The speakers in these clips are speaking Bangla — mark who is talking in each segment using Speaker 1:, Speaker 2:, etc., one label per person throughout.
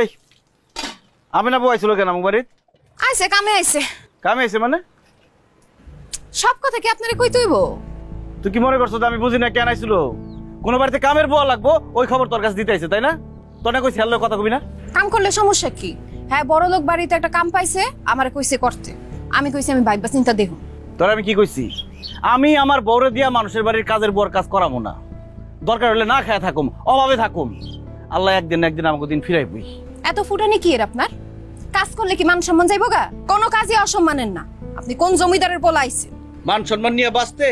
Speaker 1: এই আমি না কেন আমার বাড়িত?
Speaker 2: আইছে কামে আইছে।
Speaker 1: কামে মানে?
Speaker 2: সব কথা কি আপনারে কই তুইব
Speaker 1: তুই কি মনে করছ আমি বুঝি না কেন আইছিল? কোনো বাড়িতে কামের বউ লাগবো ওই খবর তোর কাছে দিতে আইছে তাই না? তোর না কইছি হ্যালো কথা কবি না?
Speaker 2: কাম করলে সমস্যা কি? হ্যাঁ বড় লোক বাড়িতে একটা কাম পাইছে আমারে কইছে করতে। আমি কইছি আমি ভাইবা চিন্তা দেখুন
Speaker 1: তোর আমি কি কইছি? আমি আমার বউরে দিয়া মানুষের বাড়ির কাজের বউর কাজ করামো না। দরকার হলে না খায় থাকুম অভাবে থাকুম। আল্লাহ একদিন একদিন আমাকে দিন ফিরাইবই।
Speaker 2: এত ফুটানি কি এর আপনার? কাজ করলে কি মান সম্মান যাইব গা? কোনো কাজই অসম্মানের না। আপনি কোন জমিদারের পোলা আইছে
Speaker 1: মান সম্মান নিয়ে বাঁচতে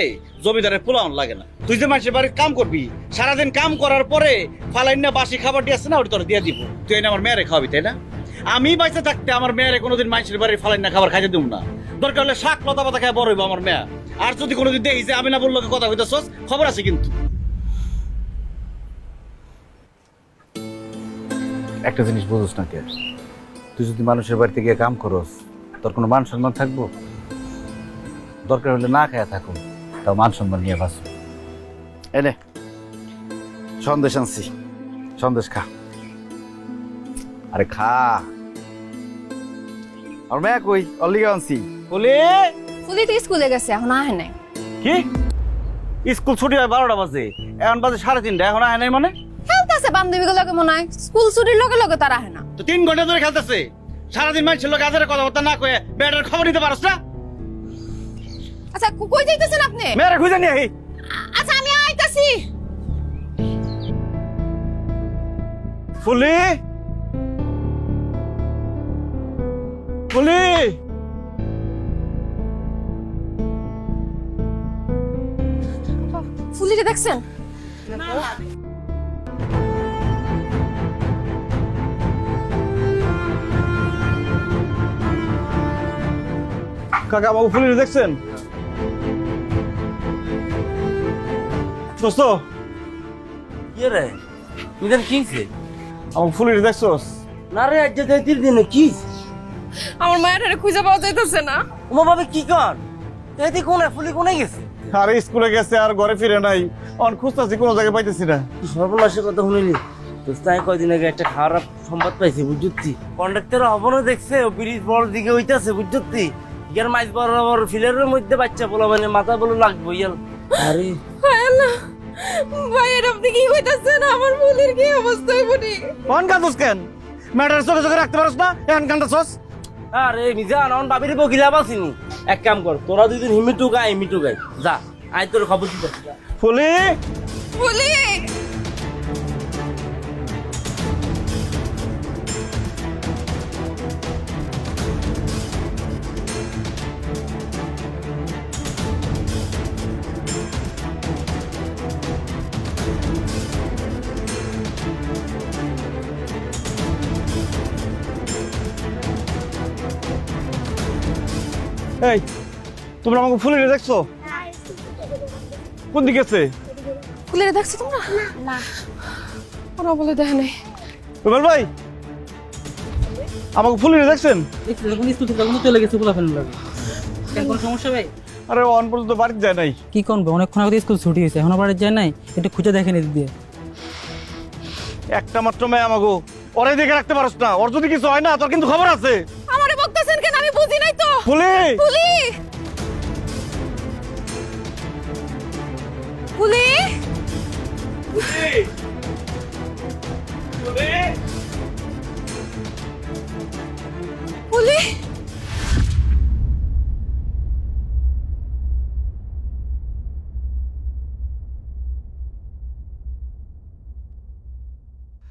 Speaker 1: জমিদারের পোলাওন লাগে না। তুই যে মানুষের বাড়ির কাম করবি, সারাদিন কাম করার পরে ফালাইন না বাসি খাবার দিয়ে আসছে না, ওটা তোর দিয়ে দিব। তুই এনে আমার মেয়েরে খাওয়াবি, তাই না? আমি বাইসে থাকতে আমার মেয়েরে কোনোদিন মানুষের বাড়ির ফালাইন না খাবার খাইতে দিব না। দরকার হলে শাক লতা পাতা খায় বড় হইব আমার মেয়ে। আর যদি কোনোদিন দেখি যে আমি না বলল কথা কইতেছস, খবর আছে কিন্তু। একটা জিনিস বুঝোস না কে। তুই যদি মানুষের বাড়িতে গিয়ে কাম করস তোর কোনো মান সম্মান থাকব? দরকার হলে না খায়া থাকুন তাও মান সম্মান নিয়ে বাঁচো। এনে সন্দেশ আনছি। সন্দেশ খা। আরে খা। আর মেয়া কই? অল্লিগা আনছি। বলে
Speaker 2: ফুলি তো স্কুলে গেছে এখন আহে নাই।
Speaker 1: কি? স্কুল ছুটি হয় বারোটা বাজে। এখন বাজে সাড়ে তিনটা এখন আয় নাই মানে?
Speaker 2: খেলতেছে বান্ধবীগুলো লগে মনে হয়? স্কুল ছুটির লগে লগে তারা আহে না।
Speaker 1: তো তিন ঘণ্টা ধরে খেলতেছে। সারাদিন মানুষের লোক আজারে কথাবার্তা না কয়ে ব্যাটার খবর নিতে পারস না?
Speaker 2: আচ্ছা কই যাইতেছেন আপনি?
Speaker 1: মেয়েরা খুঁজে নিয়ে আহি।
Speaker 2: আচ্ছা আমি আইতাছি।
Speaker 1: ফুলি? ফুলি?
Speaker 2: ফুলিরে দেখছেন?
Speaker 1: কাকা আমাকে ফুলি দেখছেন? দোস্ত।
Speaker 3: কি রে ইদার কিছে
Speaker 1: আমাকে ফুলি দেখছস?
Speaker 3: না রে আজ যে তিন দিনে কি
Speaker 2: আমার মায়ের খুঁজে পাওয়া যাইতেছে না।
Speaker 3: ওমা ভাবে কি কর? কোনে ফুলি কোনে গেছে?
Speaker 1: আরে স্কুলে গেছে আর ঘরে ফিরে নাই। অন খুঁজতেছি কোনো জায়গায় পাইতেছি না।
Speaker 3: কি সর্বনাশের কথা শুনিলি? দোস্ত আমি কয়দিন আগে একটা খারাপ সংবাদ পাইছি বুঝছি কন্ডাক্টর হবনও দেখছে ও ব্রিজ বড় দিকে হইতাছে বুঝছি ইয়ার মাইজ বরাবর ফিলের মধ্যে বাচ্চা বলা মানে মাথা বলে লাগবে ইয়ার আরে।
Speaker 2: ভাইয়ের আপনি কি হইতাছেন আমার ফুলির কি অবস্থা হইবনি
Speaker 1: কোন কাঁদছ কেন? ম্যাটার চোখে চোখে রাখতে পারস না? এখন কান্দছস
Speaker 3: আরে মিজান আমার বাবির বকিলা পাসিনি এক কাম কর তোরা দুই দিন হিমিটু গাই হিমিটু গাই যা আয় তোর খবর দিতে।
Speaker 1: ফুলি!
Speaker 2: ফুলি!
Speaker 1: এই তোমরা আমাকে ফুলি দেখছ? কোন দিকে আছে?
Speaker 2: ফুলিরে দেখছ তোমরা? না। ওরা বলে দেখে নাই।
Speaker 1: রুবেল ভাই আমাকে ফুলি দেখছেন?
Speaker 4: দেখছি স্কুল থেকে তখন চলে গেছে পোলা ফেলে লাগে। কোনো সমস্যা ভাই?
Speaker 1: আরে অন পর্যন্ত বাড়িতে যায় নাই।
Speaker 4: কি করবে অনেকক্ষণ আগে স্কুল ছুটি হয়েছে এখনও বাড়ি যায় নাই? একটু খুঁজে দেখেন দিয়ে
Speaker 1: একটা মাত্র মেয়ে আমাকে ওরে দেখে রাখতে পারস না। ওর যদি কিছু হয় না তোর কিন্তু খবর আছে।
Speaker 2: বুঝি নাই তো ফুলি